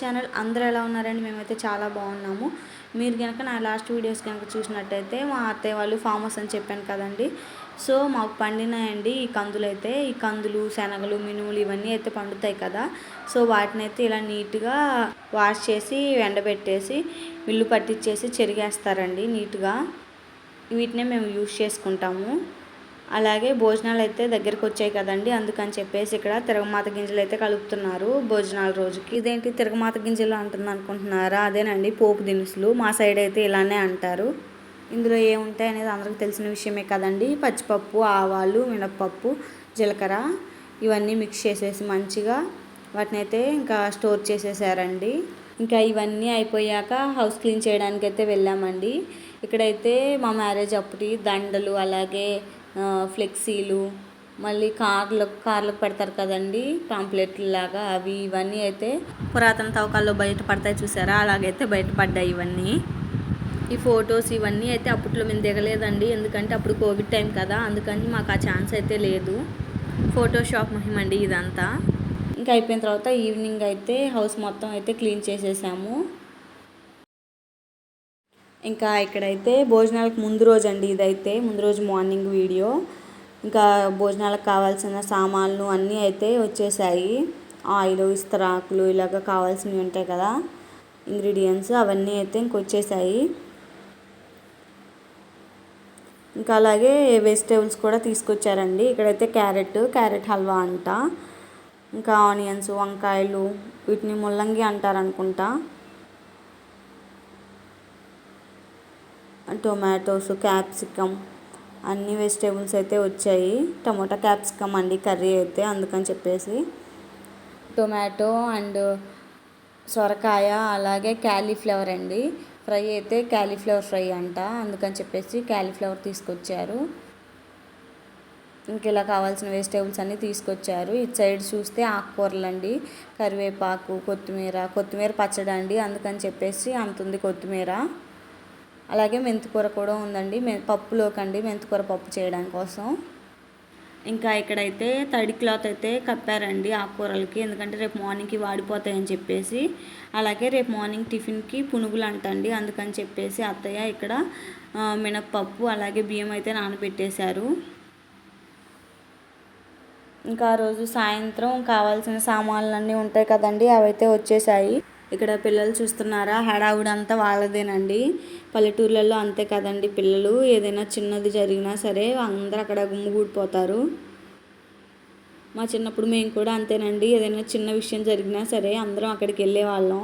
Channel అందరూ ఎలా ఉన్నారండి? మేమైతే చాలా బాగున్నాము. మీరు కనుక నా లాస్ట్ వీడియోస్ కనుక చూసినట్టయితే మా అత్తయ్య వాళ్ళు ఫార్మర్స్ అని చెప్పాను కదండి. సో మాకు పండినాయండి ఈ కందులు అయితే ఈ కందులు శనగలు మినుములు ఇవన్నీ అయితే పండుతాయి కదా. సో వాటిని అయితే ఇలా నీట్గా వాష్ చేసి ఎండబెట్టేసి మిల్లు పట్టించేసి చెరిగేస్తారండి నీట్గా. వీటినే మేము యూస్ చేసుకుంటాము. అలాగే భోజనాలు అయితే దగ్గరికి వచ్చాయి కదండి అందుకని చెప్పేసి ఇక్కడ తిరగమాత గింజలు అయితే కలుపుతున్నారు భోజనాల రోజుకి. ఇదేంటి తిరగమాత గింజలు అంటుంది అనుకుంటున్నారా? అదేనండి పోపు దినుసులు మా సైడ్ అయితే ఇలానే అంటారు. ఇందులో ఏముంటాయి అనేది అందరికి తెలిసిన విషయమే కదండి. పచ్చిపప్పు ఆవాలు మినప్పప్పు జీలకర్ర ఇవన్నీ మిక్స్ చేసేసి మంచిగా వాటిని అయితే ఇంకా స్టోర్ చేసేసారండి. ఇంకా ఇవన్నీ అయిపోయాక హౌస్ క్లీన్ చేయడానికి అయితే వెళ్ళామండి. ఇక్కడైతే మా మ్యారేజ్ అప్పటి దండలు అలాగే ఫ్లెక్సీలు మళ్ళీ కార్లకు కార్లకు పెడతారు కదండి పాంప్లెట్లు లాగా అవి ఇవన్నీ అయితే పురాతన తవ్వకాల్లో బయట పడతాయి చూసారా? అలాగైతే బయటపడ్డాయి ఇవన్నీ. ఈ ఫొటోస్ ఇవన్నీ అయితే అప్పట్లో మేము దిగలేదండి ఎందుకంటే అప్పుడు కోవిడ్ టైం కదా అందుకని మాకు ఆ ఛాన్స్ అయితే లేదు. ఫోటోషాప్ మహిమండి ఇదంతా. ఇంకా అయిపోయిన తర్వాత ఈవినింగ్ అయితే హౌస్ మొత్తం అయితే క్లీన్ చేసేసాము. ఇంకా ఇక్కడైతే భోజనాలకు ముందు రోజు అండి ఇదైతే ముందు రోజు మార్నింగ్ వీడియో. ఇంకా భోజనాలకు కావాల్సిన సామాన్లు అన్నీ అయితే వచ్చేసాయి. ఆయిల్ ఇస్తరాకులు ఇలాగ కావాల్సినవి ఉంటాయి కదా ఇంగ్రీడియంట్స్ అవన్నీ అయితే ఇంకొచ్చేసాయి ఇంకా అలాగే వెజిటేబుల్స్ కూడా తీసుకొచ్చారండి. ఇక్కడైతే క్యారెట్ క్యారెట్ హల్వా అంట. ఇంకా ఆనియన్స్ వంకాయలు వీటిని ముల్లంగి అంటారు అనుకుంటా టొమాటోస్ క్యాప్సికమ్ అన్ని వెజిటేబుల్స్ అయితే వచ్చాయి. టమోటా క్యాప్సికమ్ అండి కర్రీ అయితే అందుకని చెప్పేసి. టొమాటో అండ్ సొరకాయ అలాగే క్యాలీఫ్లవర్ అండి. ఫ్రై అయితే క్యాలీఫ్లవర్ ఫ్రై అంట. అందుకని చెప్పేసి క్యాలీఫ్లవర్ తీసుకొచ్చారు. ఇంక ఇలా కావాల్సిన వెజిటేబుల్స్ అన్నీ తీసుకొచ్చారు. ఇటు సైడ్ చూస్తే ఆకుకూరలు అండి కరివేపాకు కొత్తిమీర కొత్తిమీర పచ్చడి అండి అందుకని చెప్పేసి అంత ఉంది కొత్తిమీర. అలాగే మెంతికూర కూడా ఉందండి. మె పప్పులోకండి మెంతికూర పప్పు చేయడం కోసం. ఇంకా ఇక్కడైతే తడి క్లాత్ అయితే కప్పారండి ఆకుకూరలకి. ఎందుకంటే రేపు మార్నింగ్కి వాడిపోతాయని చెప్పేసి. అలాగే రేపు మార్నింగ్ టిఫిన్కి పునుగులు అంటండి అందుకని చెప్పేసి అత్తయ్య ఇక్కడ మినప్పప్పు అలాగే బియ్యం అయితే నానబెట్టేశారు. ఇంకా ఆ రోజు సాయంత్రం కావాల్సిన సామాన్లు అన్నీ ఉంటాయి కదండి అవైతే వచ్చేసాయి ఇక్కడ పిల్లలు చూస్తున్నారా హడావుడంతా వాళ్ళదేనండి. పల్లెటూర్లలో అంతే కదండి. పిల్లలు ఏదైనా చిన్నది జరిగినా సరే అందరూ అక్కడ గుమ్ముగూడిపోతారు మా చిన్నప్పుడు మేము కూడా అంతేనండి. ఏదైనా చిన్న విషయం జరిగినా సరే అందరం అక్కడికి వెళ్ళే వాళ్ళం.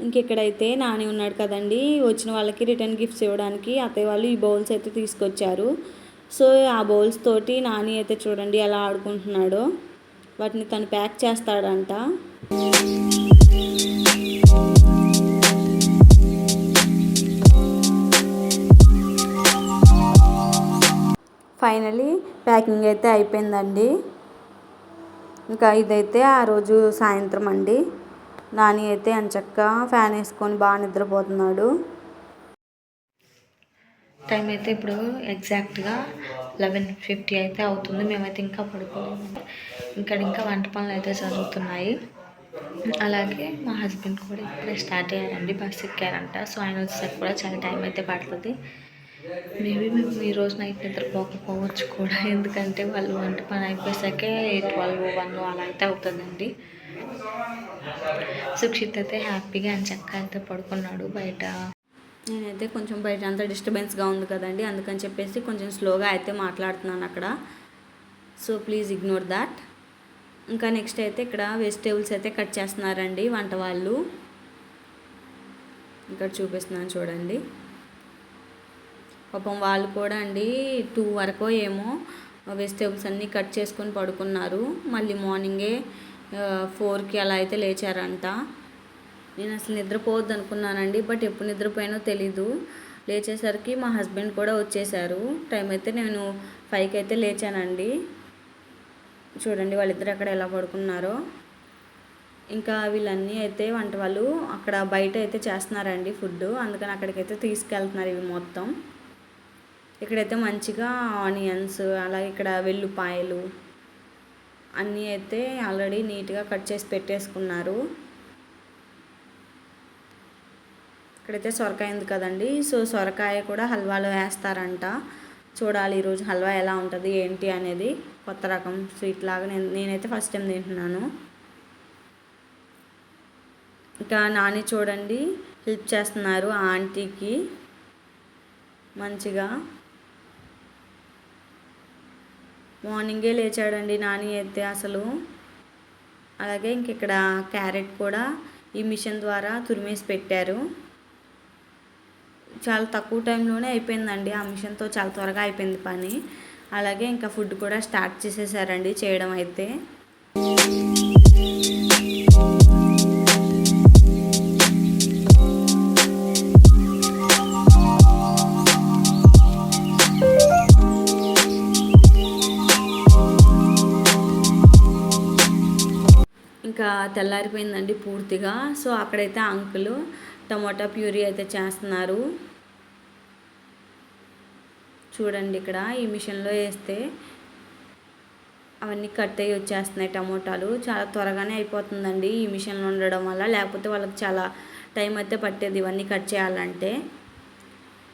ఇంకెక్కడైతే నాని ఉన్నాడు కదండి. వచ్చిన వాళ్ళకి రిటర్న్ గిఫ్ట్స్ ఇవ్వడానికి అత్తయ్య వాళ్ళు ఈ బౌల్స్ అయితే తీసుకొచ్చారు. సో ఆ బౌల్స్ తోటి నాని అయితే చూడండి ఎలా ఆడుకుంటున్నాడో. వాటిని తను ప్యాక్ చేస్తాడంట. ఫైనలీ ప్యాకింగ్ అయితే అయిపోయిందండి. ఇంకా ఇదైతే ఆ రోజు సాయంత్రం అండి. నాని అయితే అంచక్క ఫ్యాన్ వేసుకొని బాగా నిద్రపోతున్నాడు. టైం అయితే ఇప్పుడు ఎగ్జాక్ట్గా లెవెన్ ఫిఫ్టీ అయితే అవుతుంది. మేమైతే ఇంకా పడుకోలేము ఇక్కడ ఇంకా వంట పనులు అయితే జరుగుతున్నాయి. అలాగే మా హస్బెండ్ కూడా ఇప్పుడే స్టార్ట్ అయ్యారండి. బస్ ఎక్కారంట. సో ఆయన వచ్చేసరికి కూడా చాలా టైం అయితే పడుతుంది. మేబీ మేము ఈరోజు రోజు నైట్ నిద్రపోకపోవచ్చు కూడా ఎందుకంటే వాళ్ళు వంట పని అయిపోయేసరికి ట్వెల్వ్ వన్ అలా అయితే అవుతుందండి. సుక్షిత్ అయితే హ్యాపీగా అని చక్క అయితే పడుకున్నాడు బయట. నేనైతే కొంచెం బయట అంతా డిస్టర్బెన్స్గా ఉంది కదండి అందుకని చెప్పేసి కొంచెం స్లోగా అయితే మాట్లాడుతున్నాను అక్కడ. సో ప్లీజ్ ఇగ్నోర్ దాట్ ఇంకా నెక్స్ట్ అయితే ఇక్కడ వెజిటేబుల్స్ అయితే కట్ చేస్తున్నారండి వంట వాళ్ళు ఇక్కడ చూపిస్తున్నాను చూడండి. పాపం వాళ్ళు కూడా అండి టూ వరకు ఏమో వెజిటేబుల్స్ అన్నీ కట్ చేసుకొని పడుకున్నారు. మళ్ళీ మార్నింగే ఫోర్కి అలా అయితే లేచారంట. నేను అసలు నిద్రపోవద్దు అనుకున్నానండి బట్ ఎప్పుడు నిద్రపోయానో తెలీదు. లేచేసరికి మా హస్బెండ్ కూడా వచ్చేసారు. టైం అయితే నేను ఫైవ్కి అయితే లేచానండి. చూడండి వాళ్ళిద్దరు అక్కడ ఎలా పడుకున్నారో. ఇంకా వీళ్ళన్నీ అయితే వంట వాళ్ళు అక్కడ బయట అయితే చేస్తున్నారండి ఫుడ్ అందుకని అక్కడికైతే తీసుకెళ్తున్నారు ఇవి మొత్తం. ఇక్కడైతే మంచిగా ఆనియన్స్ అలాగే ఇక్కడ వెల్లుపాయలు అన్నీ అయితే ఆల్రెడీ నీట్గా కట్ చేసి పెట్టేసుకున్నారు. ఇక్కడైతే సొరకాయ ఉంది కదండి. సో సొరకాయ కూడా హల్వాలో వేస్తారంట. చూడాలి ఈరోజు హల్వా ఎలా ఉంటుంది ఏంటి అనేది. కొత్త రకం స్వీట్ లాగా నేను నేనైతే ఫస్ట్ టైం తింటున్నాను. ఇంకా నాని చూడండి హెల్ప్ చేస్తున్నారు ఆ ఆంటీకి. మంచిగా. మార్నింగే లేచాడండి నాని అయితే అసలు. అలాగే ఇంక ఇక్కడ క్యారెట్ కూడా ఈ మిషన్ ద్వారా తురిమేసి పెట్టారు. చాలా తక్కువ టైంలోనే అయిపోయిందండి. ఆ మిషన్తో చాలా త్వరగా అయిపోయింది పని. అలాగే ఇంకా ఫుడ్ కూడా స్టార్ట్ చేసేసారండి చేయడం అయితే. ఇంకా తెల్లారిపోయిందండి పూర్తిగా. సో అక్కడైతే అంకుల్ టమోటా ప్యూరీ అయితే చేస్తున్నారు. చూడండి ఇక్కడ ఈ మిషన్లో వేస్తే అవన్నీ కట్ అయ్యి వచ్చేస్తున్నాయి టమోటాలు. చాలా త్వరగానే అయిపోతుందండి ఈ మిషన్లో ఉండడం వల్ల. లేకపోతే వాళ్ళకి చాలా టైం అయితే పట్టేది ఇవన్నీ కట్ చేయాలంటే.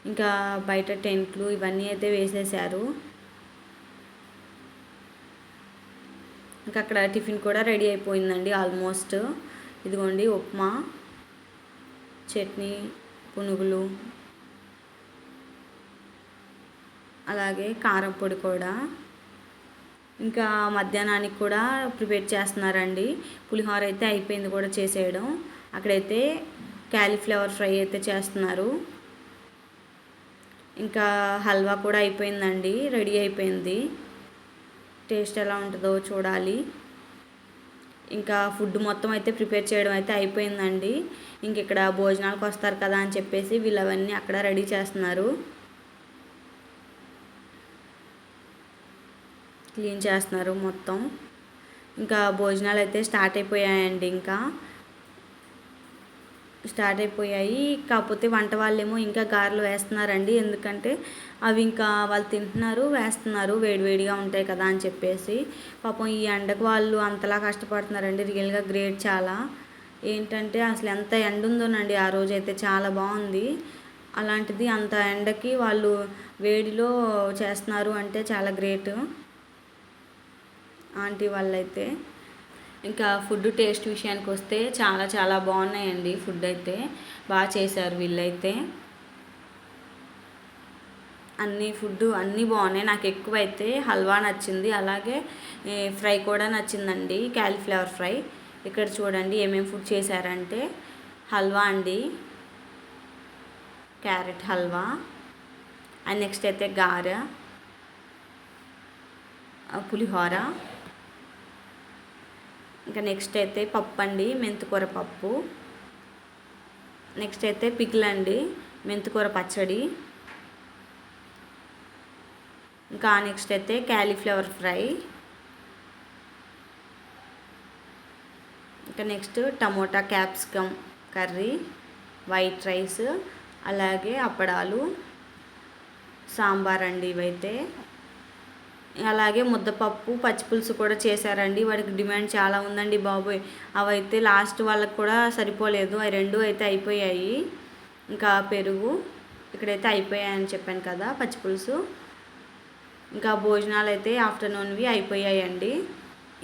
ఇంకా బయట టెంట్లు ఇవన్నీ అయితే వేసేసారు. ఇంకా అక్కడ టిఫిన్ కూడా రెడీ అయిపోయిందండి ఆల్మోస్ట్. ఇదిగోండి ఉప్మా చట్నీ పునుగులు అలాగే కారం పొడి కూడా. ఇంకా మధ్యాహ్నానికి కూడా ప్రిపేర్ చేస్తున్నారండి. పులిహోర అయితే అయిపోయింది కూడా చేసేయడం. అక్కడైతే క్యాలీఫ్లవర్ ఫ్రై అయితే చేస్తున్నారు. ఇంకా హల్వా కూడా అయిపోయిందండి రెడీ అయిపోయింది. టేస్ట్ ఎలా ఉంటుందో చూడాలి. ఇంకా ఫుడ్ మొత్తం అయితే ప్రిపేర్ చేయడం అయితే అయిపోయిందండి. ఇంక ఇక్కడ భోజనాలకు వస్తారు కదా అని చెప్పేసి వీళ్ళు అవన్నీ అక్కడ రెడీ చేస్తున్నారు. క్లీన్ చేస్తున్నారు మొత్తం. ఇంకా భోజనాలు అయితే స్టార్ట్ అయిపోయాయండి ఇంకా. స్టార్ట్ అయిపోయాయి. కాకపోతే వంట వాళ్ళేమో ఇంకా గారెలు వేస్తున్నారండి. ఎందుకంటే అవి ఇంకా వాళ్ళు తింటున్నారు వేస్తున్నారు. వేడివేడిగా ఉంటాయి కదా అని చెప్పేసి. పాపం ఈ ఎండకు వాళ్ళు అంతలా కష్టపడుతున్నారండి. రియల్గా గ్రేట్ చాలా. ఏంటంటే అసలు ఎంత ఎండ ఉందోనండి. ఆ రోజు అయితే చాలా బాగుంది. అలాంటిది అంత ఎండకి వాళ్ళు వేడిలో చేస్తున్నారు అంటే చాలా గ్రేట్. ఆంటీ వాళ్ళైతే ఇంకా ఫుడ్ టేస్ట్ విషయానికి వస్తే చాలా చాలా బాగున్నాయండి ఫుడ్ అయితే. బాగా చేశారు వీళ్ళైతే. అన్ని ఫుడ్ అన్నీ బాగున్నాయి. నాకు ఎక్కువ అయితే హల్వా నచ్చింది. అలాగే ఫ్రై కూడా నచ్చిందండి. Cauliflower fry. ఇక్కడ చూడండి ఏమేమి ఫుడ్ చేశారంటే హల్వా అండి క్యారెట్ హల్వా అండ్ నెక్స్ట్ అయితే గారె పులిహోర ఇంకా నెక్స్ట్ అయితే పప్పు అండి మెంతికూర పప్పు. నెక్స్ట్ అయితే పికిల్ మెంతికూర పచ్చడి. ఇంకా నెక్స్ట్ అయితే క్యాలీఫ్లవర్ ఫ్రై ఇంకా next tomato capsicum curry white rice అలాగే అప్పడాలు సాంబార్ అండి ఇవైతే. అలాగే ముద్దపప్పు పచ్చిపులుసు కూడా చేశారండి. వాడికి డిమాండ్ చాలా ఉందండి బాబోయ్. అవైతే లాస్ట్ వాళ్ళకి కూడా సరిపోలేదు. అవి రెండు అయితే అయిపోయాయి. ఇంకా పెరుగు ఇక్కడైతే అయిపోయాయని చెప్పాను కదా పచ్చిపులుసు. ఇంకా భోజనాలు అయితే ఆఫ్టర్నూన్వి అయిపోయాయండి.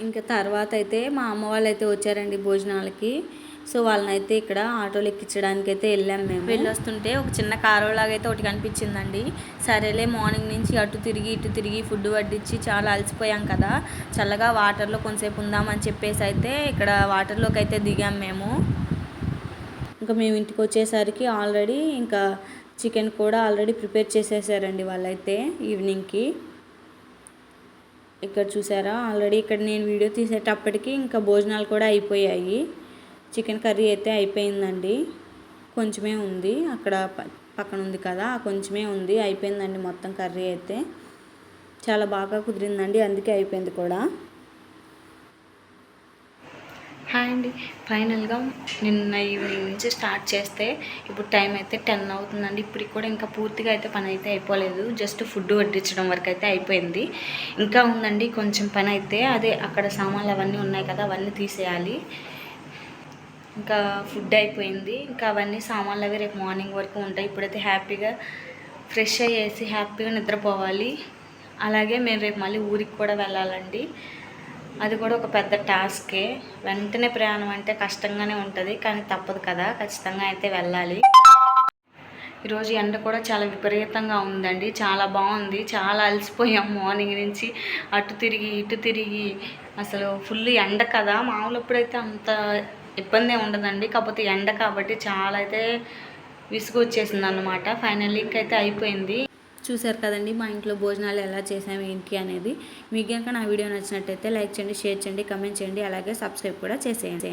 ఇంకా తర్వాత అయితే మా అమ్మ వాళ్ళు అయితే వచ్చారండి భోజనాలకి. సో వాళ్ళని అయితే ఇక్కడ ఆటోలు ఎక్కించడానికి అయితే వెళ్ళాం మేము. వెళ్ళొస్తుంటే ఒక చిన్న కారు లాగా అయితే ఒకటి కనిపించిందండి. సరేలే మార్నింగ్ నుంచి అటు తిరిగి ఇటు తిరిగి ఫుడ్ వడ్డించి చాలా అలసిపోయాం కదా. చల్లగా వాటర్లో కొంతసేపు ఉందామని చెప్పేసి అయితే ఇక్కడ వాటర్లోకి అయితే దిగాం మేము. ఇంకా మేము ఇంటికి వచ్చేసరికి ఆల్రెడీ ఇంకా చికెన్ కూడా ఆల్రెడీ ప్రిపేర్ చేసేసారండి వాళ్ళైతే ఈవినింగ్కి. ఇక్కడ చూసారా? ఆల్రెడీ ఇక్కడ నేను వీడియో తీసేటప్పటికి ఇంకా భోజనాలు కూడా అయిపోయాయి. చికెన్ కర్రీ అయితే అయిపోయిందండి. కొంచెమే ఉంది. అక్కడ ప- పక్కన ఉంది కదా కొంచెమే ఉంది. అయిపోయిందండి మొత్తం కర్రీ అయితే. చాలా బాగా కుదిరిందండి. అందుకే అయిపోయింది కూడా. హాయ్ అండి. ఫైనల్గా నిన్న ఈవినింగ్ నుంచి స్టార్ట్ చేస్తే ఇప్పుడు టైం అయితే టెన్ అవుతుందండి. ఇప్పటికి కూడా ఇంకా పూర్తిగా అయితే పని అయితే అయిపోలేదు. జస్ట్ ఫుడ్ వడ్డించడం వరకు అయితే అయిపోయింది. ఇంకా ఉందండి కొంచెం పని అయితే. అదే అక్కడ సామాన్లు అవన్నీ ఉన్నాయి కదా అవన్నీ తీసేయాలి. ఇంకా ఫుడ్ అయిపోయింది. ఇంకా అవన్నీ సామాన్లు అవి రేపు మార్నింగ్ వరకు ఉంటాయి. ఇప్పుడైతే హ్యాపీగా ఫ్రెష్ అయ్యేసి హ్యాపీగా నిద్రపోవాలి. అలాగే మేము రేపు మళ్ళీ ఊరికి కూడా వెళ్ళాలండి. అది కూడా ఒక పెద్ద టాస్కే. వెంటనే ప్రయాణం అంటే కష్టంగానే ఉంటుంది కానీ తప్పదు కదా. ఖచ్చితంగా అయితే వెళ్ళాలి. ఈరోజు ఎండ కూడా చాలా విపరీతంగా ఉందండి. చాలా బాగుంది. చాలా అలసిపోయాం మార్నింగ్ నుంచి. అటు తిరిగి ఇటు తిరిగి. అసలు ఫుల్ ఎండ కదా. మామూలు అప్పుడైతే అంత ఇబ్బంది ఉండదండి. కాకపోతే ఎండ కాబట్టి చాలా అయితే విసుగు వచ్చేసింది అనమాట ఫైనల్లీ అయితే అయిపోయింది. చూశారు కదండి మా ఇంట్లో భోజనాలు ఎలా చేసాము ఏంటి అనేది. మీకు కనుక నా వీడియో నచ్చినట్టయితే లైక్ చేయండి షేర్ చేయండి కమెంట్ చేయండి. అలాగే సబ్స్క్రైబ్ కూడా చేసేయండి.